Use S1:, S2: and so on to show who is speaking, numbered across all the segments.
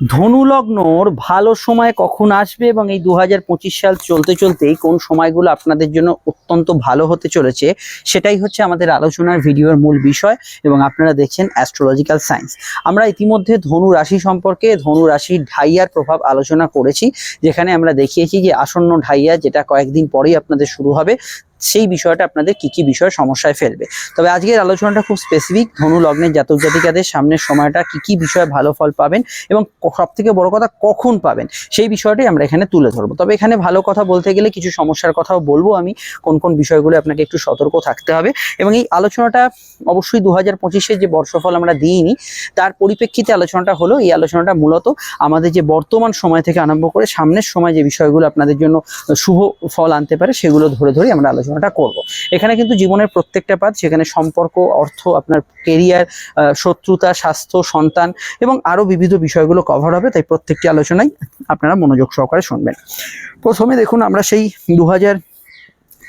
S1: ধনু লগ্নর ভালো সময় কখন আসবে এবং এই দু হাজার পঁচিশ সাল চলতে চলতেই কোন সময়গুলো আপনাদের জন্য অত্যন্ত ভালো হতে চলেছে, সেটাই হচ্ছে আমাদের আলোচনার ভিডিওর মূল বিষয় এবং আপনারা দেখছেন অ্যাস্ট্রোলজিক্যাল সায়েন্স আমরা ইতিমধ্যে ধনু রাশি সম্পর্কে, ধনু রাশির ঢাইয়ার প্রভাব আলোচনা করেছি, যেখানে আমরা দেখিয়েছি যে আসন্ন ঢাইয়া, যেটা কয়েকদিন পরেই আপনাদের শুরু হবে সেই বিষয়টা আপনাদের কি কি বিষয় সমস্যায় ফেলবে। তবে আজকের আলোচনাটা খুব স্পেসিফিক ধনু লগ্নের জাতক জাতিকাদের সামনের সময়টা কি কি বিষয়ে ভালো ফল পাবেন এবং সব থেকে বড় কথা কখন পাবেন, সেই বিষয়টাই আমরা এখানে তুলে ধরবো। তবে এখানে ভালো কথা বলতে গেলে কিছু সমস্যার কথাও বলব আমি, কোন কোন বিষয়গুলো আপনাকে একটু সতর্ক থাকতে হবে। এবং এই আলোচনাটা অবশ্যই দু হাজার যে বর্ষফল আমরা দিইনি, তার পরিপ্রেক্ষিতে আলোচনাটা হলো, এই আলোচনাটা মূলত আমাদের যে বর্তমান সময় থেকে আরম্ভ করে সামনের সময় যে বিষয়গুলো আপনাদের জন্য শুভ ফল আনতে পারে, সেগুলো ধরে ধরে আমরা আলোচনাটা করব। এখানে কিন্তু জীবনের প্রত্যেকটা পাত সেখানে সম্পর্ক, অর্থ, আপনার কেরিয়ার শত্রুতা, স্বাস্থ্য, সন্তান এবং আরও বিবিধ বিষয়গুলো কভার হবে, তাই প্রত্যেকটি আলোচনায় আপনারা মনোযোগ সহকারে শুনবেন। প্রথমে দেখুন আমরা সেই দু হাজার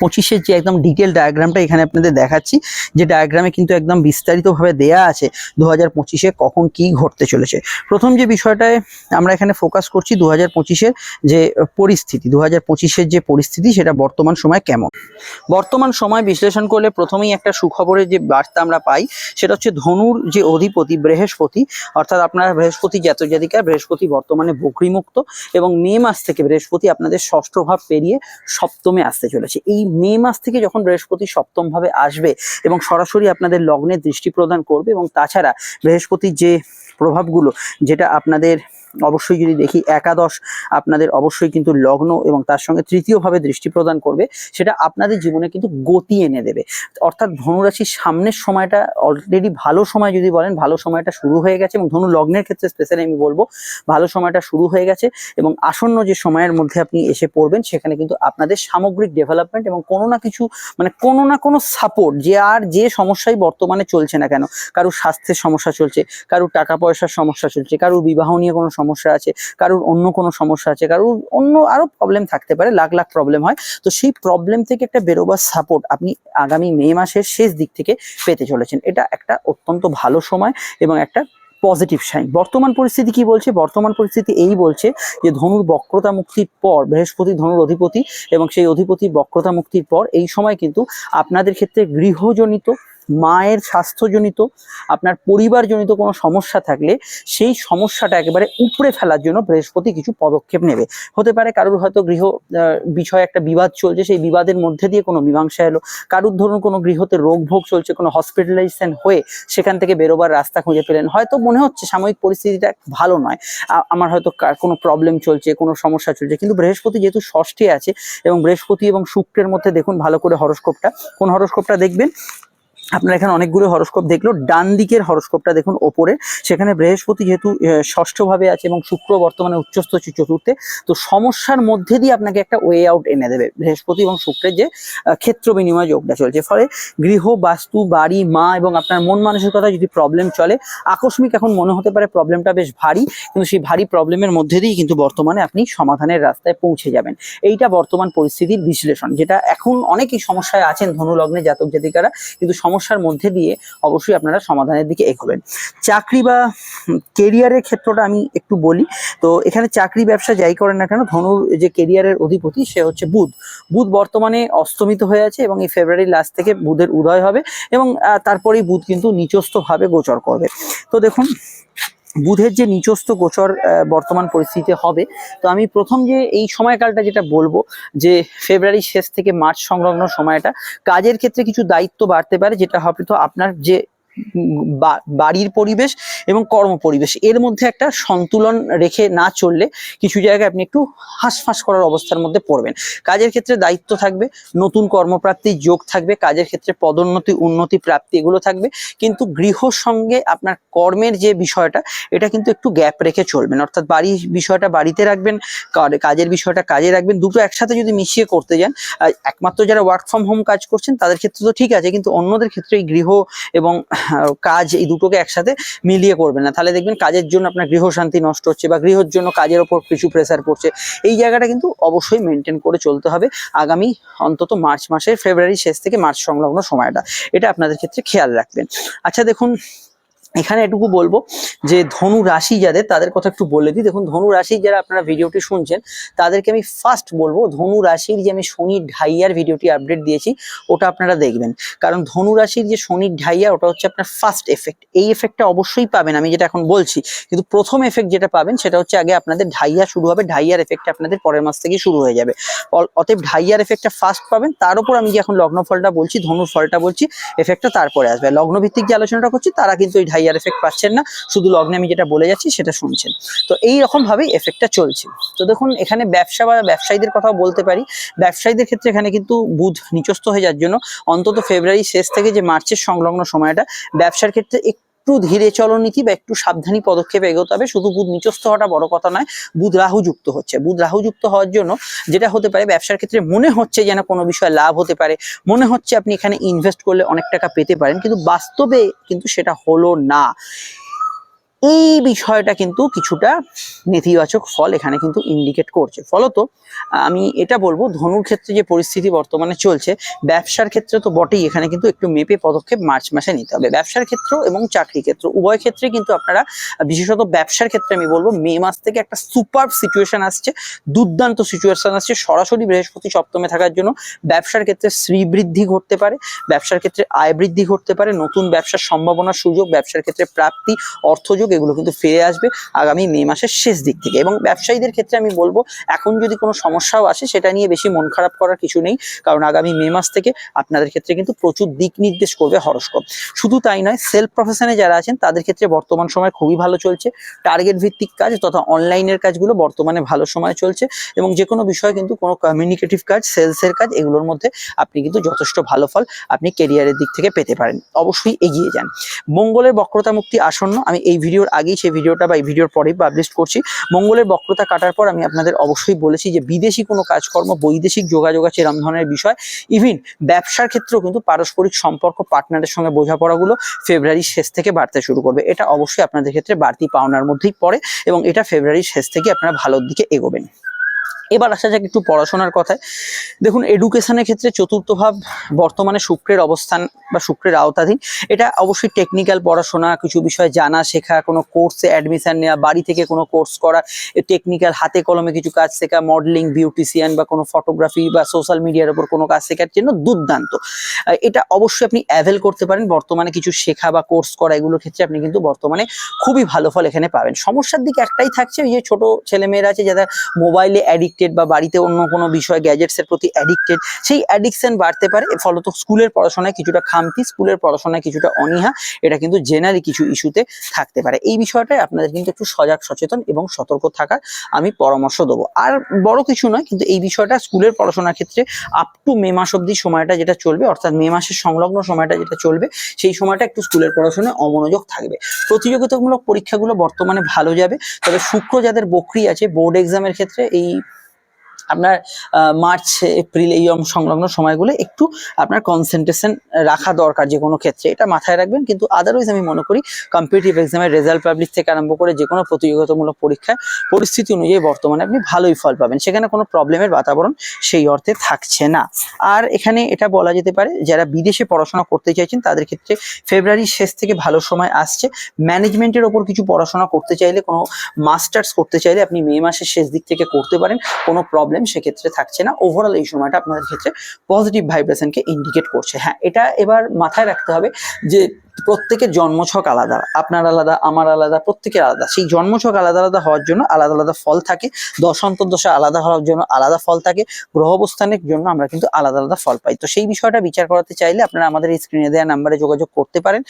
S1: পঁচিশের যে একদম ডিটেল ডায়াগ্রামটা এখানে আপনাদের দেখাচ্ছি, যে ডায়াগ্রামে কিন্তু একদম বিস্তারিতভাবে দেয়া আছে দু হাজার পঁচিশে কখন কি ঘটতে চলেছে। প্রথম যে বিষয়টায় আমরা এখানে ফোকাস করছি দু হাজার পঁচিশের যে পরিস্থিতি দু হাজার পঁচিশের যে পরিস্থিতি সেটা বর্তমান সময় কেমন। বর্তমান সময় বিশ্লেষণ করলে প্রথমেই একটা সুখবরের যে বার্তা আমরা পাই, সেটা হচ্ছে ধনুর যে অধিপতি বৃহস্পতি, অর্থাৎ আপনারা বৃহস্পতি জাতক জাতিকা বৃহস্পতি বর্তমানে বকরিমুক্ত এবং মে মাস থেকে বৃহস্পতি আপনাদের ষষ্ঠ ভাব পেরিয়ে সপ্তমে আসতে চলেছে। এই মে মাস থেকে যখন বৃহস্পতি সপ্তম ভাবে আসবে এবং সরাসরি আপনাদের লগ্নে দৃষ্টি প্রদান করবে এবং তাছাড়া বৃহস্পতির যে প্রভাবগুলো, যেটা আপনাদের অবশ্যই যদি দেখি একাদশ, আপনাদের অবশ্যই কিন্তু লগ্ন এবং তার সঙ্গে তৃতীয়ভাবে দৃষ্টি প্রদান করবে, সেটা আপনাদের জীবনে কিন্তু গতি এনে দেবে। অর্থাৎ ধনুরাশির সামনের সময়টা অলরেডি ভালো সময় যদি বলেন, ভালো সময়টা শুরু হয়ে গেছে এবং ধনু লগ্নের ক্ষেত্রে স্পেশালি আমি বলব, ভালো সময়টা শুরু হয়ে গেছে এবং আসন্ন যে সময়ের মধ্যে আপনি এসে পড়বেন, সেখানে কিন্তু আপনাদের সামগ্রিক ডেভেলপমেন্ট এবং কোনো না কিছু মানে কোনো না কোনো সাপোর্ট যে আর যে সমস্যাই বর্তমানে চলছে না কেন, কারোর স্বাস্থ্যের সমস্যা চলছে, কারোর টাকা পয়সার সমস্যা চলছে, কারোর বিবাহ নিয়ে কোনো সমস্যা আছে, কারোর অন্য কোনো সমস্যা আছে, কারোর অন্য আরও প্রবলেম থাকতে পারে, লাখ লাখ প্রবলেম হয়। তো সেই প্রবলেম থেকে একটা বেরোবার সাপোর্ট আপনি আগামী মে মাসের শেষ দিক থেকে পেতে চলেছেন। এটা একটা অত্যন্ত ভালো সময় এবং একটা পজিটিভ সাইন বর্তমান পরিস্থিতি কি বলছে? বর্তমান পরিস্থিতি এই বলছে যে ধনুর বক্রতা মুক্তির পর, বৃহস্পতি ধনুর অধিপতি এবং সেই অধিপতি বক্রতা মুক্তির পর, এই সময় কিন্তু আপনাদের ক্ষেত্রে গৃহজনিত মায়ের স্বাস্থ্যজনিত, আপনার পরিবারজনিত কোনো সমস্যা থাকলে সেই সমস্যাটা একেবারে উপড়ে ফেলার জন্য বৃহস্পতি কিছু পদক্ষেপ নেবে। হতে পারে কারোর হয়তো গৃহ বিষয়ে একটা বিবাদ চলছে, সেই বিবাদের মধ্যে দিয়ে কোনো মীমাংসা এলো। কারুর ধরুন কোনো গৃহতে রোগ ভোগ চলছে, কোনো হসপিটালাইজেশন হয়ে সেখান থেকে বেরোবার রাস্তা খুঁজে পেলেন। হয়তো মনে হচ্ছে সাময়িক পরিস্থিতিটা ভালো নয়। আমার হয়তো কোনো প্রবলেম চলছে, কোনো সমস্যা চলছে, কিন্তু বৃহস্পতি যেহেতু ষষ্ঠে আছে এবং বৃহস্পতি এবং শুক্রের মধ্যে দেখুন ভালো করে হরস্কোপটা কোন হরস্কোপটা দেখবেন? আপনারা এখানে অনেকগুলো হরস্কোপ দেখল। ডান দিকের হরস্কোপটা দেখুন, ওপরে। সেখানে বৃহস্পতি যেহেতু ষষ্ঠভাবে আছে এবং শুক্র বর্তমানে উচ্চস্থ চতুর্থে। তো সমস্যার মধ্যে দিয়ে আপনাকে একটা ওয়ে আউট এনে দেবে। বৃহস্পতি এবং শুক্রের যে ক্ষেত্র বিনিময় যোগটা চলছে। ফলে গৃহ, বাস্তু, বাড়ি, মা এবং আপনার মন মানুষের মানসিকতা যদি প্রবলেম চলে, আকস্মিক এখন মনে হতে পারে প্রবলেমটা বেশ ভারী, কিন্তু সেই ভারী প্রবলেমের মধ্যে দিয়েই কিন্তু বর্তমানে আপনি সমাধানের রাস্তায় পৌঁছে যাবেন। এইটা বর্তমান পরিস্থিতির বিশ্লেষণ, যেটা এখন অনেকেই সমস্যায় আছেন ধনু লগ্নে জাতক জাতিকারা, কিন্তু সমস্যার মধ্যে দিয়ে অবশ্যই আপনারা সমাধানের দিকে এগোবেন। চাকরি বা কেরিয়ারের ক্ষেত্রটা আমি একটু বলি। তো এখানে চাকরি ব্যবসা যাই করেন না কেন, ধনুর যে কেরিয়ারের অধিপতি সে হচ্ছে বুধ। বুধ বর্তমানে অস্তমিত হয়ে আছে এবং এই ফেব্রুয়ারি লাস্ট থেকে বুধের উদয় হবে এবং তারপরেই বুধ কিন্তু নিচস্থভাবে গোচর করবে। তো দেখুন বুধের যে নিচস্থ গোচর বর্তমান পরিস্থিতিতে হবে। তো আমি প্রথম যে এই সময়কালটা যেটা বলব, যে ফেব্রুয়ারি শেষ থেকে মার্চ সংলগ্ন সময়টা, কাজের ক্ষেত্রে কিছু দায়িত্ব বাড়তে পারে, যেটা হবে তো আপনার যে বাড়ির পরিবেশ এবং কর্ম পরিবেশ এর মধ্যে একটা সন্তুলন রেখে না চললে কিছু জায়গায় আপনি একটু হাঁসফাঁস করার অবস্থার মধ্যে পড়বেন। কাজের ক্ষেত্রে দায়িত্ব থাকবে, নতুন কর্মপ্রাপ্তির যোগ থাকবে, কাজের ক্ষেত্রে পদোন্নতি, উন্নতি প্রাপ্তি এগুলো থাকবে। কিন্তু গৃহর সঙ্গে আপনার কর্মের যে বিষয়টা, এটা কিন্তু একটু গ্যাপ রেখে চলবেন। অর্থাৎ বাড়ির বিষয়টা বাড়িতে রাখবেন কাজের বিষয়টা কাজে রাখবেন, দুটো একসাথে যদি মিশিয়ে করতে যান একমাত্র যারা ওয়ার্ক ফ্রম হোম কাজ করছেন, তাদের ক্ষেত্রে তো ঠিক আছে, কিন্তু অন্যদের ক্ষেত্রে এই গৃহ এবং কাজ এই দুটোকে একসাথে মিলিয়ে করবেন না। তাহলে দেখবেন কাজের জন্য আপনার গৃহশান্তি নষ্ট হচ্ছে বা গৃহর জন্য কাজের ওপর কিছু প্রেসার পড়ছে। এই জায়গাটা কিন্তু অবশ্যই মেনটেন করে চলতে হবে আগামী অন্তত মার্চ মাসের ফেব্রুয়ারি শেষ থেকে মার্চ সংলগ্ন সময়টা। এটা আপনাদের ক্ষেত্রে খেয়াল রাখবেন। আচ্ছা দেখুন এখানে এটুকু বলব যে ধনু রাশি যাদের, তাদের কথা একটু বলে দিই। দেখুন, ধনু রাশি যারা আপনারা ভিডিওটি শুনছেন, তাদেরকে আমি ফার্স্ট বলব ধনু রাশির যে আমি শনির ঢাইয়ার ভিডিওটি আপডেট দিয়েছি, ওটা আপনারা দেখবেন। কারণ ধনু রাশির যে শনির ঢাইয়া, ওটা হচ্ছে আপনার ফার্স্ট এফেক্ট এই এফেক্টটা অবশ্যই পাবেন, আমি যেটা এখন বলছি। কিন্তু প্রথম এফেক্ট যেটা পাবেন, সেটা হচ্ছে আগে আপনাদের ঢাইয়া শুরু হবে, ঢাইয়ার এফেক্ট আপনাদের পরের মাস থেকে শুরু হয়ে যাবে। অতএব ঢাইয়ার এফেক্টটা ফার্স্ট পাবেন, তার উপর আমি যে এখন লগ্ন ফলটা বলছি, ধনুর ফলটা বলছি এফেক্টটা তারপরে আসবে। লগ্নভিত্তিক যে আলোচনাটা করছি, তারা কিন্তু এই ঢাইয়ার এফেক্ট পাচ্ছেন না। শুধু লগ্নে আমি যেটা বলে যাচ্ছি, সেটা শুনছেন। তো এই রকম ভাবেই এফেক্টটা চলছে। তো দেখুন, এখানে ব্যবসা বা ব্যবসায়ীদের কথাও বলতে পারি। ব্যবসায়ীদের ক্ষেত্রে এখানে কিন্তু বুধ নিচস্থ হয়ে যাওয়ার জন্য অন্তত ফেব্রুয়ারি শেষ থেকে যে মার্চের সংলগ্ন সময়টা, ব্যবসার ক্ষেত্রে একটু ধীরে চলনীতি বা একটু সাবধানী পদক্ষেপ এগোতে হবে। শুধু বুধ নিচস্থ হওয়াটা বড় কথা নয়, বুধ রাহু যুক্ত হচ্ছে। বুধ রাহু যুক্ত হওয়ার জন্য যেটা হতে পারে, ব্যবসার ক্ষেত্রে মনে হচ্ছে যেন কোনো বিষয়ে লাভ হতে পারে। মনে হচ্ছে আপনি এখানে ইনভেস্ট করলে অনেক টাকা পেতে পারেন, কিন্তু বাস্তবে কিন্তু সেটা হলো না। এই বিষয়টা কিন্তু কিছুটা নেতিবাচক ফল এখানে কিন্তু ইন্ডিকেট করছে। ফলত, আমি এটা বলব, ধনুর ক্ষেত্রে যে পরিস্থিতি বর্তমানে চলছে, ব্যবসার ক্ষেত্রে তো বটেই, এখানে কিন্তু একটু মেপে পদক্ষেপ মার্চ মাসে নিতে হবে। ব্যবসার ক্ষেত্র এবং চাকরি ক্ষেত্র, উভয় ক্ষেত্রে কিন্তু আপনারা, বিশেষত ব্যবসার ক্ষেত্রে আমি বলব, মে মাস থেকে একটা সুপার সিচুয়েশন আসছে, দুর্দান্ত সিচুয়েশন আসছে, সরাসরি বৃহস্পতি সপ্তমে থাকার জন্য। ব্যবসার ক্ষেত্রে শ্রীবৃদ্ধি ঘটতে পারে, ব্যবসার ক্ষেত্রে আয় বৃদ্ধি ঘটতে পারে, নতুন ব্যবসার সম্ভাবনার সুযোগ, ব্যবসার ক্ষেত্রে প্রাপ্তি, অর্থযোগ এগুলো কিন্তু ফিরে আসবে আগামী মে মাসের শেষ দিক থেকে। এবং ব্যবসায়ীদের ক্ষেত্রে আমি বলব, এখন যদি কোনো সমস্যাও আসে, সেটা নিয়ে বেশি মন খারাপ করার কিছু নেই। কারণ আগামী মে মাস থেকে আপনাদের ক্ষেত্রে কিন্তু প্রচুর দিক নির্দেশ করবে হরস্কোপ। শুধু তাই নয়, সেলফ প্রফেশনে যারা আছেন, তাদের ক্ষেত্রে বর্তমান সময় খুবই ভালো চলছে। টার্গেট ভিত্তিক কাজ তথা অনলাইনের কাজগুলো বর্তমানে ভালো সময় চলছে। এবং যে কোনো বিষয় কিন্তু কোনো কমিউনিকেটিভ কাজ, সেলসের কাজ, এগুলোর মধ্যে আপনি কিন্তু যথেষ্ট ভালো ফল আপনি কেরিয়ারের দিক থেকে পেতে পারেন। অবশ্যই এগিয়ে যান। মঙ্গলের বক্রতা মুক্তি আসন্ন। আমি এই ভিডিওর আগেই সেই ভিডিওটা বা এই ভিডিওর পরেই পাবলিশ করছি। মঙ্গলের বক্রতা কাটার পর আমি আপনাদের অবশ্যই বলেছি যে বিদেশি কোনো কাজকর্ম, বৈদেশিক যোগাযোগ আছে এরম ধরনের বিষয়। ইভিন ব্যবসার ক্ষেত্রেও কিন্তু পারস্পরিক সম্পর্ক পার্টনারের সঙ্গে বোঝাপড়াগুলো ফেব্রুয়ারির শেষ থেকে বাড়তে শুরু করবে। এটা অবশ্যই আপনাদের ক্ষেত্রে বাড়তি পাওনার মধ্যেই পড়ে এবং এটা ফেব্রুয়ারির শেষ থেকে আপনারা ভালোর দিকে এগোবেন। এবার আসা যাক একটু পড়াশোনার কথায়। দেখুন এডুকেশনের ক্ষেত্রে চতুর্থ ভাব বর্তমানে শুক্রের অবস্থান বা শুক্রের আওতাধীন। এটা অবশ্যই টেকনিক্যাল পড়াশোনা, কিছু বিষয় জানা, শেখা, কোনো কোর্সে অ্যাডমিশন নেওয়া, বাড়ি থেকে কোনো কোর্স করা টেকনিক্যাল হাতে কলমে কিছু কাজ শেখা মডেলিং বিউটিশিয়ান বা কোনো ফটোগ্রাফি বা সোশ্যাল মিডিয়ার উপর কোনো কাজ শেখার জন্য দুর্দান্ত। এটা অবশ্যই আপনি অ্যাভেল করতে পারেন। বর্তমানে কিছু শেখা বা কোর্স করা, এগুলোর ক্ষেত্রে আপনি কিন্তু বর্তমানে খুবই ভালো ফল এখানে পাবেন। সমস্যার দিকে একটাই থাকছে, ওই যে ছোটো ছেলেমেয়েরা আছে, যারা মোবাইলে অ্যাডিক্টেড বা বাড়িতে অন্য কোনো বিষয় গ্যাজেটসের প্রতি অ্যাডিক্টেড সেই অ্যাডিকশন বাড়তে পারে। ফলত স্কুলের পড়াশোনায় কিছুটা খামতি, স্কুলের পড়াশোনায় কিছুটা অনীহা, এটা কিন্তু জেনারেলি কিছু ইস্যুতে থাকতে পারে। এই বিষয়টায় আপনাদের কিন্তু একটু সজাগ, সচেতন এবং সতর্ক থাকার আমি পরামর্শ দেবো। আর বড় কিছু নয়, কিন্তু এই বিষয়টা স্কুলের পড়াশোনার ক্ষেত্রে আপ টু মে মাস অব্দি সময়টা যেটা চলবে, অর্থাৎ মে মাসের সংলগ্ন সময়টা যেটা চলবে, সেই সময়টা একটু স্কুলের পড়াশোনায় অমনোযোগ থাকবে। প্রতিযোগিতামূলক পরীক্ষাগুলো বর্তমানে ভালো যাবে, তবে শুক্র যাদের বকরি আছে, বোর্ড এক্সামের ক্ষেত্রে এই আপনার মার্চ, এপ্রিল এই সংলগ্ন সময়গুলো একটু আপনার কনসেন্ট্রেশন রাখা দরকার যে কোনো ক্ষেত্রে। এটা মাথায় রাখবেন, কিন্তু আদারওয়াইজ আমি মনে করি কম্পিটিটিভ এক্সামের রেজাল্ট পাবলিশ থেকে আরম্ভ করে যে কোনো প্রতিযোগিতামূলক পরীক্ষায় পরিস্থিতি অনুযায়ী বর্তমানে আপনি ভালোই ফল পাবেন। সেখানে কোনো প্রবলেমের বাতাবরণ সেই অর্থে থাকছে না। আর এখানে এটা বলা যেতে পারে, যারা বিদেশে পড়াশোনা করতে চাইছেন তাদের ক্ষেত্রে ফেব্রুয়ারির শেষ থেকে ভালো সময় আসছে। ম্যানেজমেন্টের ওপর কিছু পড়াশোনা করতে চাইলে, কোনো মাস্টার্স করতে চাইলে আপনি মে মাসের শেষ দিক থেকে করতে পারেন, কোনো প্রবলেম সেক্ষেত্রে থাকছে না। ওভারঅল এই সময়টা আপনাদের ক্ষেত্রে পজিটিভ ভাইব্রেশনকে ইন্ডিকেট করছে। হ্যাঁ এটা এবার মাথায় রাখতে হবে যে প্রত্যেকের জন্মছক আলাদা, আপনার আলাদা, আমার আলাদা, প্রত্যেকের আলাদা। সেই জন্মছক আলাদা আলাদা হওয়ার জন্য আলাদা আলাদা ফল থাকে, দশা আলাদা হওয়ার জন্য আলাদা ফল থাকে গ্রহ অবস্থানের জন্য আমরা কিন্তু আলাদা আলাদা ফল পাই। তো সেই বিষয়টা বিচার করাতে চাইলে আপনারা আমাদের স্ক্রিনে দেওয়া নাম্বারে যোগাযোগ করতে পারেন।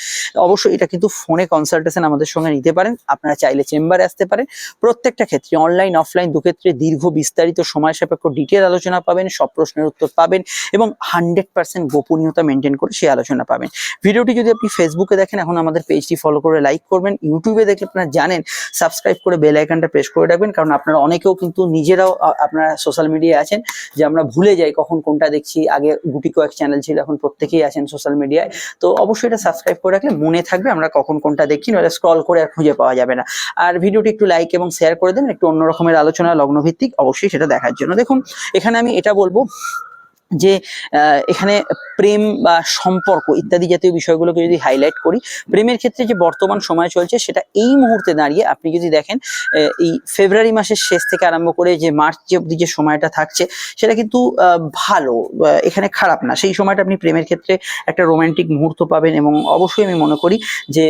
S1: অবশ্যই এটা কিন্তু ফোনে কনসালটেশন আমাদের সঙ্গে নিতে পারেন। আপনারা চাইলে চেম্বারে আসতে পারেন। প্রত্যেকটা ক্ষেত্রে অনলাইন অফলাইন দু ক্ষেত্রে দীর্ঘ বিস্তারিত সময় সাপেক্ষ ডিটেল আলোচনা পাবেন, সব প্রশ্নের উত্তর পাবেন এবং হান্ড্রেড পার্সেন্ট গোপনীয়তা মেনটেন করে সেই আলোচনা পাবেন। ভিডিওটি যদি আপনি ফেসবুকে দেখেন, এখন আমাদের পেজটি ফলো করে লাইক করবেন। ইউটিউবে দেখলে আপনারা জানেন সাবস্ক্রাইব করে বেল আইকনটা প্রেস করে রাখবেন, কারণ আপনারা অনেকেও কিন্তু নিজেরাও আপনারা সোশ্যাল মিডিয়ায় আছেন যে আমরা ভুলে যাই কখন কোনটা দেখছি। আগে গুটি কয়েক চ্যানেল ছিল, এখন প্রত্যেকেই আছেন সোশ্যাল মিডিয়ায় তো অবশ্যই এটা সাবস্ক্রাইব করে রাখলে মনে থাকবে আমরা কখন কোনটা দেখছি নইলে স্ক্রল করে আর খুঁজে পাওয়া যাবে না। আর ভিডিওটি একটু লাইক এবং শেয়ার করে দেবেন একটু অন্য রকমের আলোচনা, লগ্নভিত্তিক, অবশ্যই সেটা দেখার জন্য। দেখুন, এখানে আমি এটা বলব যে এখানে প্রেম বা সম্পর্ক ইত্যাদি জাতীয় বিষয়গুলোকে যদি হাইলাইট করি, প্রেমের ক্ষেত্রে যে বর্তমান সময় চলছে, সেটা এই মুহূর্তে দাঁড়িয়ে আপনি যদি দেখেন এই ফেব্রুয়ারি মাসের শেষ থেকে আরম্ভ করে যে মার্চ অবধি যে সময়টা থাকছে, সেটা কিন্তু ভালো এখানে খারাপ না। সেই সময়টা আপনি প্রেমের ক্ষেত্রে একটা রোমান্টিক মুহূর্ত পাবেন এবং অবশ্যই আমি মনে করি যে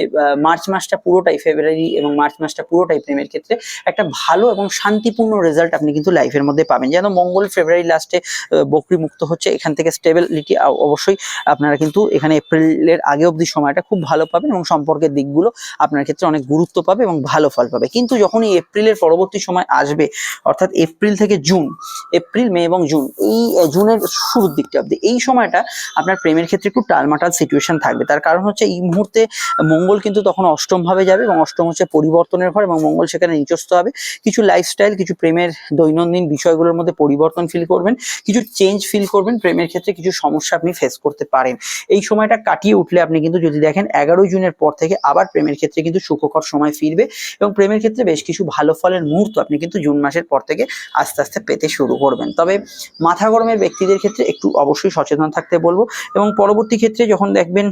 S1: মার্চ মাসটা পুরোটাই ফেব্রুয়ারি এবং মার্চ মাসটা পুরোটাই প্রেমের ক্ষেত্রে একটা ভালো এবং শান্তিপূর্ণ রেজাল্ট আপনি কিন্তু লাইফের মধ্যে পাবেন। যেন মঙ্গল, ফেব্রুয়ারি লাস্টে বকরি মুক্ত হচ্ছে, এখান থেকে স্টেবিলিটি অবশ্যই আপনারা কিন্তু এখানে এপ্রিলের আগে অবধি সময়টা খুব ভালো পাবেন এবং সম্পর্কের দিকগুলো আপনার ক্ষেত্রে অনেক গুরুত্ব পাবে এবং ভালো ফল পাবে। কিন্তু যখন এই এপ্রিলের পরবর্তী সময় আসবে, অর্থাৎ এপ্রিল থেকে জুন এপ্রিল মে এবং জুন এই জুনের শুরুর দিকটা অবধি, এই সময়টা আপনার প্রেমের ক্ষেত্রে একটু টালমাটাল সিচুয়েশন থাকবে। তার কারণ হচ্ছে, এই মুহূর্তে মঙ্গল কিন্তু তখন অষ্টম ভাবে যাবে এবং অষ্টম হচ্ছে পরিবর্তনের ঘর এবং মঙ্গল সেখানে নিচস্থ হবে। কিছু লাইফস্টাইল কিছু প্রেমের দৈনন্দিন বিষয়গুলোর মধ্যে পরিবর্তন ফিল করবেন, কিছু চেঞ্জ ফিল করবেন, প্রেমের ক্ষেত্রে কিছু সমস্যা আপনি ফেস করতে পারেন। এই সময়টা কাটিয়ে উঠলে আপনি কিন্তু যদি দেখেন এগারোই জুনের পর থেকে আবার প্রেমের ক্ষেত্রে কিন্তু সুখকর সময় ফিরবে এবং প্রেমের ক্ষেত্রে বেশ কিছু ভালো ফলের মুহূর্ত আপনি কিন্তু জুন মাসের পর থেকে আস্তে আস্তে পেতে শুরু করবেন। তবে মাথা গরমের ব্যক্তিদের ক্ষেত্রে একটু অবশ্যই সচেতন থাকতে বলব এবং পরবর্তী ক্ষেত্রে যখন দেখবেন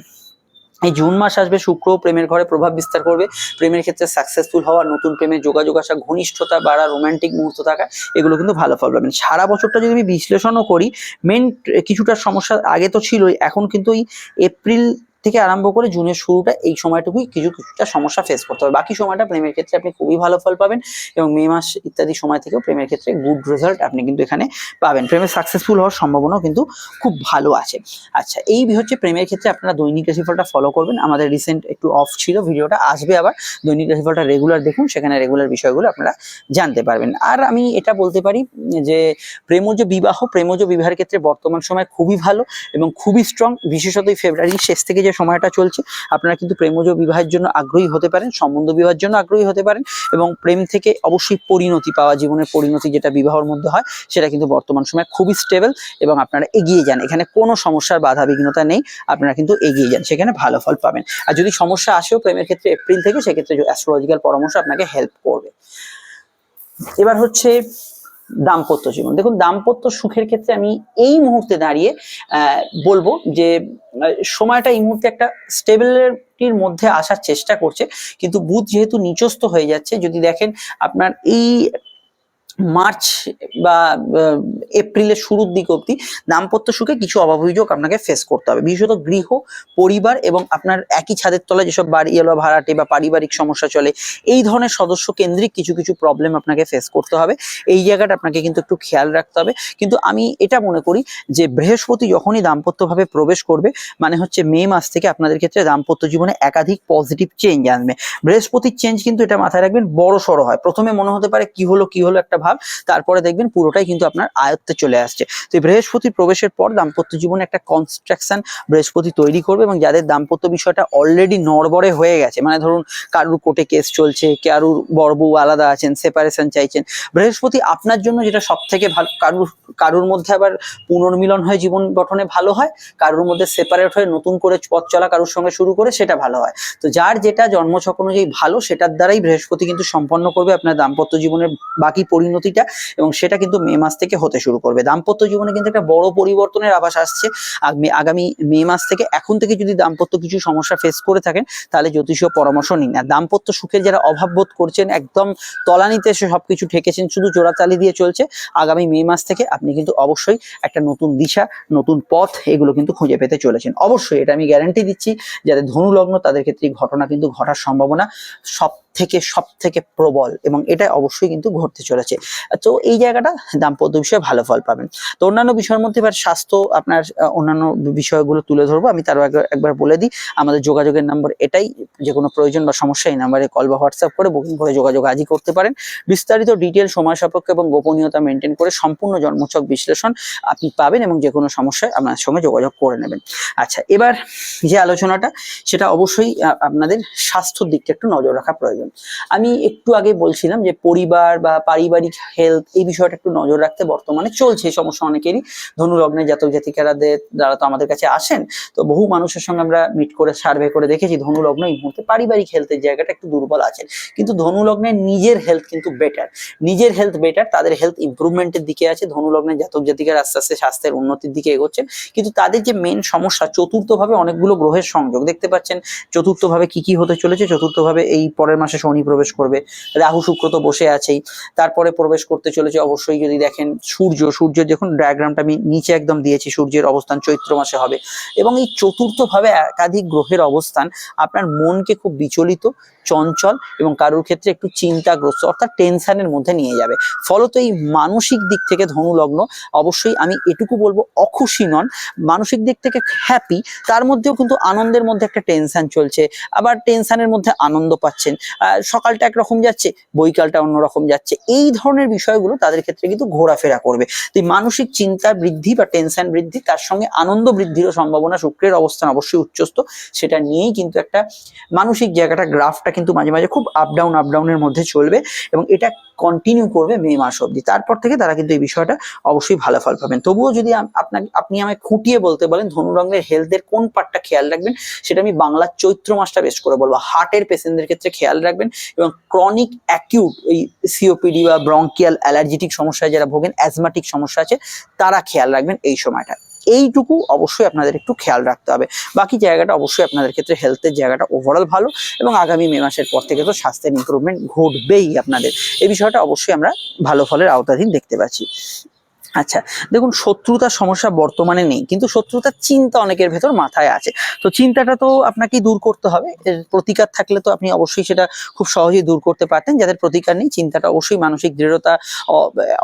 S1: এই জুন মাস আসবে শুক্র প্রেমের ঘরে প্রভাব বিস্তার করবে। প্রেমের ক্ষেত্রে সাকসেসফুল হওয়া, নতুন প্রেমের যোগাযোগ আসা, ঘনিষ্ঠতা বাড়া রোমান্টিক মুহূর্ত থাকা, এগুলো কিন্তু ভালো ফল পাবেন। সারা বছরটা যদি আমি বিশ্লেষণও করি মেন কিছুটা সমস্যা আগে তো ছিলই, এখন কিন্তু এই এপ্রিল থেকে আরম্ভ করে জুনের শুরুটা এই সময়টুকুই কিছু কিছুটা সমস্যা ফেস করতে হবে। বাকি সময়টা প্রেমের ক্ষেত্রে আপনি খুবই ভালো ফল পাবেন এবং মে মাস ইত্যাদি সময় থেকেও প্রেমের ক্ষেত্রে গুড রেজাল্ট আপনি কিন্তু এখানে পাবেন। প্রেমে সাকসেসফুল হওয়ার সম্ভাবনাও কিন্তু খুব ভালো আছে। আচ্ছা এই হচ্ছে প্রেমের ক্ষেত্রে আপনারা দৈনিক রাশিফলটা ফলো করবেন। আমাদের রিসেন্ট একটু অফ ছিল, ভিডিওটা আসবে আবার। দৈনিক রাশিফলটা রেগুলার দেখুন, সেখানে রেগুলার বিষয়গুলো আপনারা জানতে পারবেন। আর আমি এটা বলতে পারি যে প্রেমজ বিবাহ, প্রেমজ বিবাহের ক্ষেত্রে বর্তমান সময় খুবই ভালো এবং খুবই স্ট্রং বিশেষত ফেব্রুয়ারির শেষ থেকে সময়টা চলছে, আপনারা কিন্তু প্রেমজ বিবাহের জন্য আগ্রহী হতে পারেন, সম্বন্ধ বিবাহের জন্য আগ্রহী হতে পারেন এবং প্রেম থেকে অবশ্যই পরিণতি পাওয়া, জীবনের পরিণতি যেটা বিবাহর মধ্যে হয়, সেটা কিন্তু বর্তমান সময় খুবই স্টেবল এবং আপনারা এগিয়ে যান। এখানে কোনো সমস্যার বাধা বিঘ্নতা নেই, আপনারা কিন্তু এগিয়ে যান, সেখানে ভালো ফল পাবেন। আর যদি সমস্যা আসেও প্রেমের ক্ষেত্রে এপ্রিল থেকে, সেক্ষেত্রে অ্যাস্ট্রোলজিক্যাল পরামর্শ আপনাকে হেল্প করবে। এবার হচ্ছে দাম্পত্য জীবন। দেখুন, দাম্পত্য সুখের ক্ষেত্রে আমি এই মুহূর্তে দাঁড়িয়ে বলব যে সময়টা এই মুহূর্তে একটা স্টেবিলিটির মধ্যে আসার চেষ্টা করছে। কিন্তু বুধ যেহেতু নিচস্ত হয়ে যাচ্ছে, যদি দেখেন আপনার এই মার্চ বা এপ্রিলের শুরুর দিক অবধি দাম্পত্য সুখে কিছু অভাব অভিযোগ আপনাকে ফেস করতে হবে। বিশেষত গৃহ, পরিবার এবং আপনার একই ছাদের তলায় যেসব বাড়ি এলো ভাড়াটে বা পারিবারিক সমস্যা চলে, এই ধরনের সদস্য কেন্দ্রিক কিছু কিছু প্রবলেম আপনাকে ফেস করতে হবে। এই জায়গাটা আপনাকে কিন্তু একটু খেয়াল রাখতে হবে। কিন্তু আমি এটা মনে করি যে, বৃহস্পতি যখনই দাম্পত্যভাবে প্রবেশ করবে মানে হচ্ছে মে মাস থেকে আপনাদের ক্ষেত্রে দাম্পত্য জীবনে একাধিক পজিটিভ চেঞ্জ আনবে। বৃহস্পতির চেঞ্জ কিন্তু এটা মাথায় রাখবেন বড় সড়ো হয়। প্রথমে মনে হতে পারে কি হলো কি হলো, একটা ভাব, তারপরে দেখবেন পুরোটাই কিন্তু আপনার আয়ত্তে চলে আসছে। তো এই বৃহস্পতির প্রবেশের পর দাম্পত্য জীবনে একটা কনস্ট্রাকশন বৃহস্পতি তৈরি করবে এবং যাদের দাম্পত্য বিষয়টা অলরেডি নড়বড়ে হয়ে গেছে মানে ধরুন কারুর কোর্টে কেস চলছে, কারুর বড় বউ আলাদা আছেন সেপারেশন চাইছেন, বৃহস্পতি আপনার জন্য যেটা সব থেকে ভালো, কারুর কারুর মধ্যে আবার পুনর্মিলন হয়ে, জীবন গঠনে ভালো হয়, কারুর মধ্যে সেপারেট হয়ে নতুন করে পথ চলা কারুর সঙ্গে শুরু করে সেটা ভালো হয়। তো যার যেটা জন্মছক অনুযায়ী ভালো, সেটার দ্বারাই বৃহস্পতি কিন্তু সম্পন্ন করবে, আপনার দাম্পত্য জীবনের বাকি পরিণতিটা এবং সেটা কিন্তু মে মাস থেকে হতে শুরু করবে। দাম্পত্য জীবনে কিন্তু একটা বড় পরিবর্তনের আভাস আসছে। আগামী মে মাস থেকে এখন থেকে যদি দাম্পত্য কিছু সমস্যা ফেস করে থাকেন, তাহলে জ্যোতিষীয় পরামর্শ নিন। আর দাম্পত্য সুখের যারা অভাব বোধ করছেন, একদম তলানিতে এসে সবকিছু ঠেকেছেন, শুধু জোড়াতালি দিয়ে চলছে, আগামী মে মাস থেকে আপনি কিন্তু অবশ্যই একটা নতুন দিশা, নতুন পথ এগুলো কিন্তু খুঁজে পেতে চলেছেন। অবশ্যই এটা আমি গ্যারান্টি দিচ্ছি, যাদের ধনু লগ্ন তাদের ক্ষেত্রে ঘটনা কিন্তু ঘটার সম্ভাবনা সব থেকে সব থেকে প্রবল এবং এটা অবশ্যই কিন্তু ঘটতে চলেছে। তো এই জায়গাটা দাম্পত্য বিষয়ে ভালো ফল পাবেন। তো অন্যান্য বিষয়ের মধ্যে এবার স্বাস্থ্য আপনার অন্যান্য বিষয়গুলো তুলে ধরবো। আমি তারও একবার বলে দিই, আমাদের যোগাযোগের নাম্বার এটাই। যে কোনো প্রয়োজন বা সমস্যা এই নাম্বারে কল বা হোয়াটসঅ্যাপ করে বুকিং করে যোগাযোগ আজই করতে পারেন। বিস্তারিত ডিটেল সময় সাপেক্ষ এবং গোপনীয়তা মেনটেন করে সম্পূর্ণ জন্মছক বিশ্লেষণ আপনি পাবেন এবং যে কোনো সমস্যায় আপনার সঙ্গে যোগাযোগ করে নেবেন। আচ্ছা এবার যে আলোচনাটা, সেটা অবশ্যই আপনাদের স্বাস্থ্যর দিকটা একটু নজর রাখা প্রয়োজন। আমি একটু আগে বলছিলাম যে পরিবার বা পারিবারিক হেলথ এই বিষয়টা একটু নজর রাখতে বর্তমানে চলছে, সমস্যা অনেকেরই। ধনু লগ্নের জাতক জাতিকারাদের যারা তো আমাদের কাছে আসেন, তো বহু মানুষের সঙ্গে আমরা মিট করে সার্ভে করে দেখেছি ধনু লগ্ন এই মুহূর্তে পারিবারিক হেলথের জায়গাটা একটু দুর্বল আছেন। কিন্তু ধনু লগ্নের নিজের হেলথ কিন্তু বেটার নিজের হেলথ বেটার তাদের হেলথ ইমপ্রুভমেন্টের দিকে আছে। ধনু লগ্নের জাতক জাতিকার আস্তে আস্তে স্বাস্থ্যের উন্নতির দিকে এগোচ্ছেন কিন্তু তাদের যে মেন সমস্যা, চতুর্থভাবে অনেকগুলো গ্রহের সংযোগ। দেখতে পাচ্ছেন, চতুর্থভাবে কি কি হতে চলেছে, চতুর্থভাবে এই পরের মাসে শনি প্রবেশ করবে। রাহু শুক্র তো বসে আছেই। তারপরে প্রবেশ করতে চলেছে অবশ্যই যদি দেখেন সূর্য সূর্য দেখুন ডায়াগ্রামটা আমি নিচে একদম দিয়েছি, সূর্যের অবস্থান চৈত্র মাসে হবে। এবং এই চতুর্থভাবে একাধিক গ্রহের অবস্থান আপনার মনকে খুব বিচলিত, চঞ্চল এবং কারোর ক্ষেত্রে একটু চিন্তাগ্রস্ত অর্থাৎ টেনশনের মধ্যে নিয়ে যাবে। ফলত এই মানসিক দিক থেকে ধনু লগ্ন অবশ্যই আমি এটুকু বলব অখুশি নন। মানসিক দিক থেকে হ্যাপি তার মধ্যেও কিন্তু আনন্দের মধ্যে একটা টেনশন চলছে। আবার টেনশনের মধ্যে আনন্দ পাচ্ছেন। সকালটা একরকম যাচ্ছে, বৈকালটা অন্যরকম যাচ্ছে। এই ধরনের বিষয়গুলো তাদের ক্ষেত্রে কিন্তু ঘোরাফেরা করবে। তো মানসিক চিন্তা বৃদ্ধি বা টেনশন বৃদ্ধি, তার সঙ্গে আনন্দ বৃদ্ধিরও সম্ভাবনা, শুক্রের অবস্থান অবশ্যই উচ্চস্ত সেটা নিয়েই কিন্তু একটা মানসিক জায়গাটা, গ্রাফটা কিন্তু মাঝে মাঝে খুব আপ ডাউন মধ্যে চলবে এবং এটা কন্টিনিউ করবে মে মাস অবধি। তারপর থেকে তারা কিন্তু এই বিষয়টা অবশ্যই ভালো ফল পাবেন। তবুও যদি আপনাকে, আপনি আমায় খুঁটিয়ে বলতে বলেন ধনুরঙ্গের হেলথের কোন পার্টটা খেয়াল রাখবেন, সেটা আমি বাংলার চৈত্র মাসটা বেশ করে বলব। হার্টের পেশেন্টদের ক্ষেত্রে খেয়াল রাখবেন। এবং ক্রনিক অ্যাকিউট এই সিওপিডি বা ব্রঙ্কিয়াল অ্যালার্জিটিক সমস্যায় যারা ভোগেন অ্যাজমাটিক সমস্যা আছে, তারা খেয়াল রাখবেন এই সময়টা। এইটুকু অবশ্যই আপনাদের একটু খেয়াল রাখতে হবে। বাকি জায়গাটা অবশ্যই আপনাদের ক্ষেত্রে হেলথের জায়গাটা ওভারঅল ভালো এবং আগামী মে মাসের পর থেকে তো স্বাস্থ্যের ইম্প্রুভমেন্ট ঘটবেই আপনাদের। এই বিষয়টা অবশ্যই আমরা ভালো ফলের আওতাধীন দেখতে পাচ্ছি। আচ্ছা দেখুন শত্রুতার সমস্যা বর্তমানে নেই, কিন্তু শত্রুতার চিন্তা অনেকের ভেতর মাথায় আছে। তো চিন্তাটা তো আপনাকে দূর করতে হবে প্রতিকার থাকলে তো আপনি অবশ্যই সেটা খুব সহজেই দূর করতে পারতেন, যাদের প্রতিকার নেই চিন্তাটা অবশ্যই মানসিক দৃঢ়তা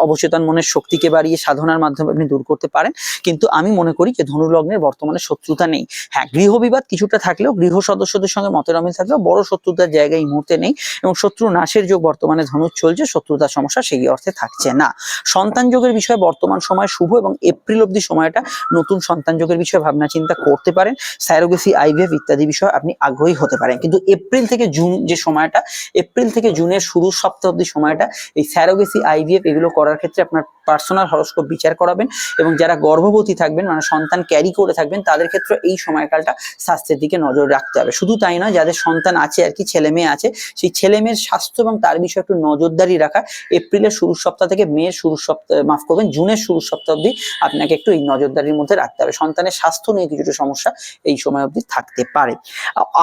S1: অবচেতন মনের শক্তিকে বাড়িয়ে সাধনার মাধ্যমে আপনি দূর করতে পারেন। কিন্তু আমি মনে করি যে ধনুলগ্নের বর্তমানে শত্রুতা নেই। হ্যাঁ গৃহ বিবাদ কিছুটা থাকলেও, গৃহ সদস্যদের সঙ্গে মতের অমিল থাকলেও বড় শত্রুতার জায়গা এই মুহূর্তে নেই এবং শত্রু নাশের যোগ বর্তমানে ধনুর চলছে শত্রুতার সমস্যা সেই অর্থে থাকছে না। সন্তান যোগের বিষয়ে বর্তমান সময় শুভ এবং এপ্রিল অব্দি সময়টা নতুন সন্তান যোগের বিষয়ে ভাবনা চিন্তা করতে পারেন সাইরোগ্রাফি আইভিএফ ইত্যাদি বিষয়ে আপনি আগ্রহী হতে পারেন। কিন্তু এপ্রিল থেকে জুন যে সময়টা, এপ্রিল থেকে জুনের শুরুর সপ্তাহ অব্দি সময়টা এই স্যারোগেসি আইভিএফ এগুলো করার ক্ষেত্রে আপনার পার্সোনাল হরস্কোপ বিচার করাবেন এবং যারা গর্ভবতী থাকবেন মানে সন্তান ক্যারি করে থাকবেন, তাদের ক্ষেত্রে এই সময়কালটা স্বাস্থ্যের দিকে নজর রাখতে হবে। শুধু তাই নয়, যাদের সন্তান আছে আর কি, ছেলে মেয়ে আছে, সেই ছেলে মেয়ের স্বাস্থ্য এবং তার বিষয়ে একটু নজরদারি রাখা, এপ্রিলের শুরুর সপ্তাহ থেকে মেয়ের শুরুর সপ্তাহ মাফ করবেন, জুনের শুরুর সপ্তাহ অবধি আপনাকে একটু এই নজরদারির মধ্যে রাখতে হবে। সন্তানের স্বাস্থ্য নিয়ে কিছুটা সমস্যা এই সময় অবধি থাকতে পারে।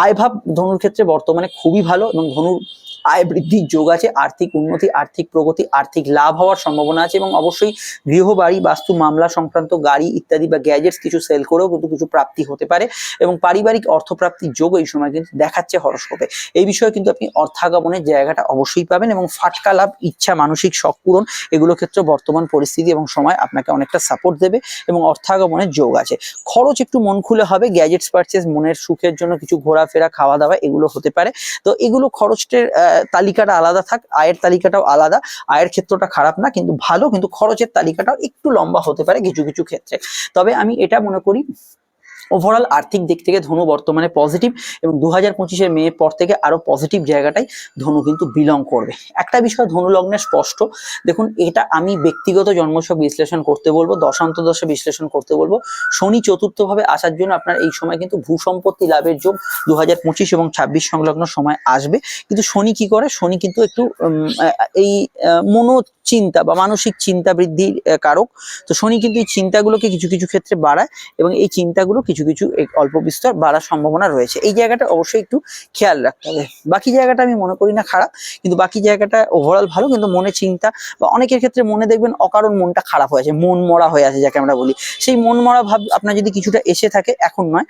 S1: আয়ভাব ধনুর ক্ষেত্রে বর্তমানে খুবই ভালো এবং ধনুর আয় বৃদ্ধির যোগ আছে, আর্থিক উন্নতি, আর্থিক প্রগতি, আর্থিক লাভ হওয়ার সম্ভাবনা আছে এবং অবশ্যই গৃহবাড়ি, বাস্তু, মামলা সংক্রান্ত গাড়ি ইত্যাদি বা গ্যাজেটস কিছু সেল করেও কিন্তু কিছু প্রাপ্তি হতে পারে এবং পারিবারিক অর্থপ্রাপ্তির যোগ এই সময় কিন্তু দেখাচ্ছে হরস্কোপে। এই বিষয়ে কিন্তু আপনি অর্থাগমনের জায়গাটা অবশ্যই পাবেন এবং ফাটকা লাভ, ইচ্ছা, মানসিক শখ পূরণ এগুলো ক্ষেত্রে বর্তমান পরিস্থিতি এবং সময় আপনাকে অনেকটা সাপোর্ট দেবে এবং অর্থাগমনের যোগ আছে। খরচ একটু মন খুলে হবে, গ্যাজেটস পারচেস মনের সুখের জন্য কিছু ঘোরাফেরা খাওয়া দাওয়া এগুলো হতে পারে। তো এগুলো খরচের তালিকাটা আলাদা থাক, আয়ের তালিকাটাও আলাদা। আয়ের ক্ষেত্রটা খারাপ না, কিন্তু ভালো, কিন্তু খরচের তালিকাটাও একটু লম্বা হতে পারে কিছু কিছু ক্ষেত্রে। তবে আমি এটা মনে করি ওভারঅল আর্থিক দিক থেকে ধনু বর্তমানে পজিটিভ এবং দু হাজার পঁচিশের মে পর থেকে আরও পজিটিভ জায়গাটাই ধনু কিন্তু বিলং করবে। একটা বিষয় ধনু লগ্নে স্পষ্ট দেখুন এটা আমি ব্যক্তিগত জন্মছক বিশ্লেষণ করতে বলব দশান্ত দশে বিশ্লেষণ করতে বলব। শনি চতুর্থভাবে আসার জন্য আপনার এই সময় কিন্তু ভূ সম্পত্তি লাভের যোগ দু হাজার পঁচিশ এবং ছাব্বিশ সংলগ্ন সময় আসবে। কিন্তু শনি কি করে? শনি কিন্তু একটু এই আহ, মনোচিন্তা বা মানসিক চিন্তা বৃদ্ধির কারক। তো শনি কিন্তু এই চিন্তাগুলোকে কিছু কিছু ক্ষেত্রে বাড়ায় এবং এই চিন্তাগুলো কিছু কিছু এই অল্প বিস্তর বাড়ার সম্ভাবনা রয়েছে। এই জায়গাটা অবশ্যই একটু খেয়াল রাখতে হবে। বাকি জায়গাটা আমি মনে করি না খারাপ, কিন্তু বাকি জায়গাটা ওভারঅল ভালো, কিন্তু মনে চিন্তা বা অনেকের ক্ষেত্রে মনে দেখবেন অকারণ মনটা খারাপ হয়ে আছে, মন মরা হয়ে আছে যাকে আমরা বলি। সেই মন মরা ভাব আপনার যদি কিছুটা এসে থাকে, এখন নয়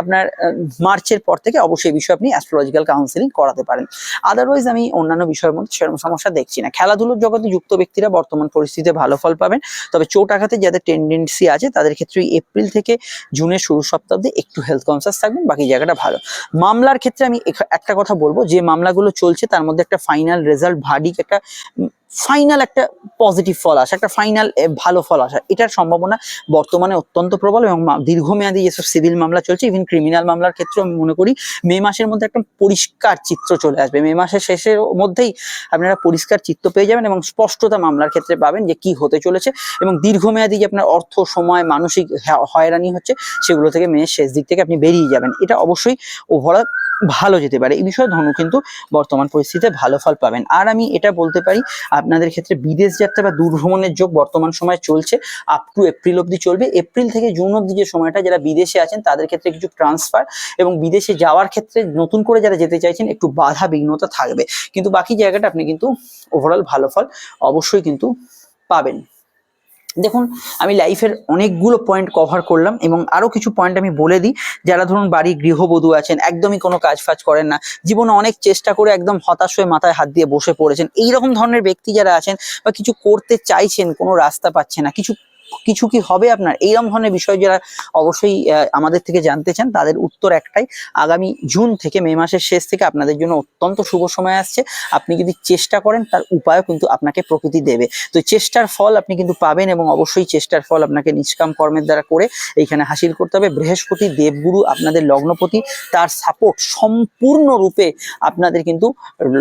S1: আপনার মার্চের পর থেকে অবশ্যই বিষয়ে আপনি অ্যাস্ট্রোলজিক্যাল কাউন্সিলিং করাতে পারেন। আদারওয়াইজ আমি অন্যান্য বিষয়ের মধ্যে সেরকম সমস্যা দেখছি না। খেলাধুলোর জগতে যুক্ত ব্যক্তিরা বর্তমান পরিস্থিতিতে ভালো ফল পাবেন, তবে চোট আঘাতে যাদের টেন্ডেন্সি আছে, তাদের ক্ষেত্রে এপ্রিল থেকে জুনের শুরু সপ্তাহে একটু হেলথ কনসিয়াস থাকবেন, বাকি জায়গাটা ভালো। মামলার ক্ষেত্রে আমি একটা কথা বলব, যে মামলাগুলো চলছে, তার মধ্যে একটা ফাইনাল রেজাল্ট ভার্ডিক একটা ফাইনাল একটা পজিটিভ ফল আসা, একটা ফাইনাল ভালো ফল আসা। এটার সম্ভাবনা বর্তমানে অত্যন্ত প্রবল এবং দীর্ঘমেয়াদী যেসব সিভিল মামলা চলছে ইভেন ক্রিমিনাল মামলার ক্ষেত্রে আমি মনে করি মে মাসের মধ্যে একটা পরিষ্কার চিত্র চলে আসবে। মে মাসের শেষের মধ্যেই আপনারা পরিষ্কার চিত্র পেয়ে যাবেন এবং স্পষ্টতা মামলার ক্ষেত্রে পাবেন যে কি হতে চলেছে এবং দীর্ঘমেয়াদী যে আপনার অর্থ, সময়, মানসিক হয়রানি হচ্ছে, সেগুলো থেকে মেয়ের শেষ দিক থেকে আপনি বেরিয়ে যাবেন। এটা অবশ্যই ওভারঅল ভালো যেতে পারে। এই বিষয়ে ধনু কিন্তু বর্তমান পরিস্থিতিতে ভালো ফল পাবেন। আর আমি এটা বলতে পারি, আপনাদের ক্ষেত্রে বিদেশ যাত্রা বা দূর ভ্রমণের যোগ বর্তমান সময় চলছে আপ টু এপ্রিল অবধি চলবে। এপ্রিল থেকে জুন অবধি যে সময়টা যারা বিদেশে আছেন, তাদের ক্ষেত্রে কিছু ট্রান্সফার এবং বিদেশে যাওয়ার ক্ষেত্রে নতুন করে যারা যেতে চাইছেন, একটু বাধা বিঘ্নতা থাকবে। কিন্তু বাকি জায়গাটা আপনি কিন্তু ওভারঅল ভালো ফল অবশ্যই কিন্তু পাবেন। দেখুন, আমি লাইফের অনেকগুলো পয়েন্ট কভার করলাম এবং আরও কিছু পয়েন্ট আমি বলে দিই। যারা ধরুন বাড়ি গৃহবধূ আছেন, একদমই কোনো কাজ ফাজ করেন না, জীবনে অনেক চেষ্টা করে একদম হতাশ হয়ে মাথায় হাত দিয়ে বসে পড়েছেন। এই রকম ধরনের ব্যক্তি যারা আছেন বা কিছু করতে চাইছেন, কোনো রাস্তা পাচ্ছে না, কিছু কিছু কি হবে আপনার? এইরকম ধরনের বিষয় যারা অবশ্যই আমাদের থেকে জানতে চান, তাদের উত্তর একটাই, আগামী জুন থেকে মে মাসের শেষ থেকে আপনাদের জন্য অত্যন্ত শুভ সময় আসছে। আপনি যদি চেষ্টা করেন, তার উপায়ও কিন্তু আপনাকে প্রকৃতি দেবে। তো চেষ্টার ফল আপনি কিন্তু পাবেন এবং অবশ্যই চেষ্টার ফল আপনাকে নিষ্কাম কর্মের দ্বারা করে এইখানে হাসিল করতে হবে। বৃহস্পতি দেবগুরু আপনাদের লগ্নপতি, তার সাপোর্ট সম্পূর্ণরূপে আপনাদের কিন্তু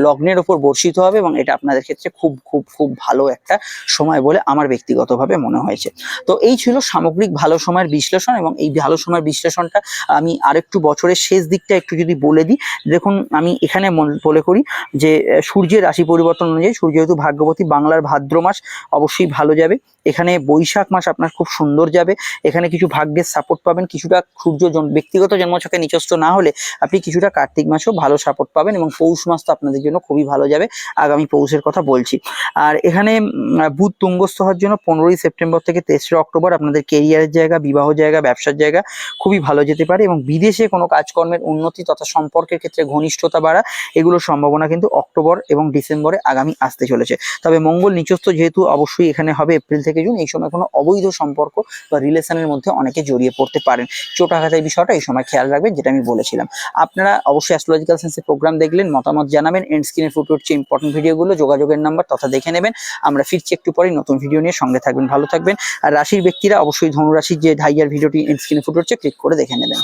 S1: লগ্নের ওপর বর্ষিত হবে এবং এটা আপনাদের ক্ষেত্রে খুব খুব খুব ভালো একটা সময় বলে আমার ব্যক্তিগতভাবে মনে হয়েছে। তো এই ছিল সামগ্রিক ভালো সময়ের বিশ্লেষণ এবং এই ভালো সময়ের বিশ্লেষণটা আমি আরেকটু বছরের শেষ দিকটা একটু যদি বলে দিই, দেখুন আমি এখানে বলে করি যে, সূর্যের রাশি পরিবর্তন অনুযায়ী সূর্য যেহেতু ভাগ্যবতী, বাংলার ভাদ্র মাস অবশ্যই ভালো যাবে। এখানে বৈশাখ মাস আপনার খুব সুন্দর যাবে। এখানে কিছু ভাগ্যের সাপোর্ট পাবেন, কিছুটা সূর্য ব্যক্তিগত জন্মছকে নিচস্ত না হলে আপনি কিছুটা কার্তিক মাসেও ভালো সাপোর্ট পাবেন এবং পৌষ মাস তো আপনাদের জন্য খুবই ভালো যাবে, আগামী পৌষের কথা বলছি। আর এখানে বুধ তুঙ্গস্থ হওয়ার জন্য পনেরোই সেপ্টেম্বর থেকে তেসরা অক্টোবর আপনাদের কেরিয়ারের জায়গা, বিবাহ জায়গা, ব্যবসার জায়গা খুবই ভালো যেতে পারে এবং বিদেশে কোনো কাজকর্মের উন্নতি তথা সম্পর্কের ক্ষেত্রে ঘনিষ্ঠতা বাড়া, এগুলোর সম্ভাবনা কিন্তু অক্টোবর এবং ডিসেম্বরে আগামী আসতে চলেছে। তবে মঙ্গল নিচস্থ যেহেতু অবশ্যই এখানে হবে, এপ্রিল থেকে জুন, এই সময় কোনো অবৈধ সম্পর্ক বা রিলেশনের মধ্যে অনেকে জড়িয়ে পড়তে পারেন। চোটাঘাতের বিষয়টা এই সময় খেয়াল রাখবেন, যেটা আমি বলেছিলাম। আপনারা অবশ্যই অ্যাস্ট্রোলজিক্যাল সায়েন্সের প্রোগ্রাম দেখলেন, মতামত জানাবেন এন্ড স্ক্রিনে ফুটে উঠছে ইম্পর্টেন্ট ভিডিওগুলো যোগাযোগের নাম্বার তথা দেখে নেবেন। আমরা ফিরছি একটু পরেই, নতুন ভিডিও নিয়ে সঙ্গে থাকবেন, ভালো থাকবেন। আর রাশির ব্যক্তিরা অবশ্যই ধনুরাশির যে ঢাইয়ার ভিডিওটি এন্ড স্ক্রিনে ফুটে উঠছে ক্লিক করে দেখে নেবেন।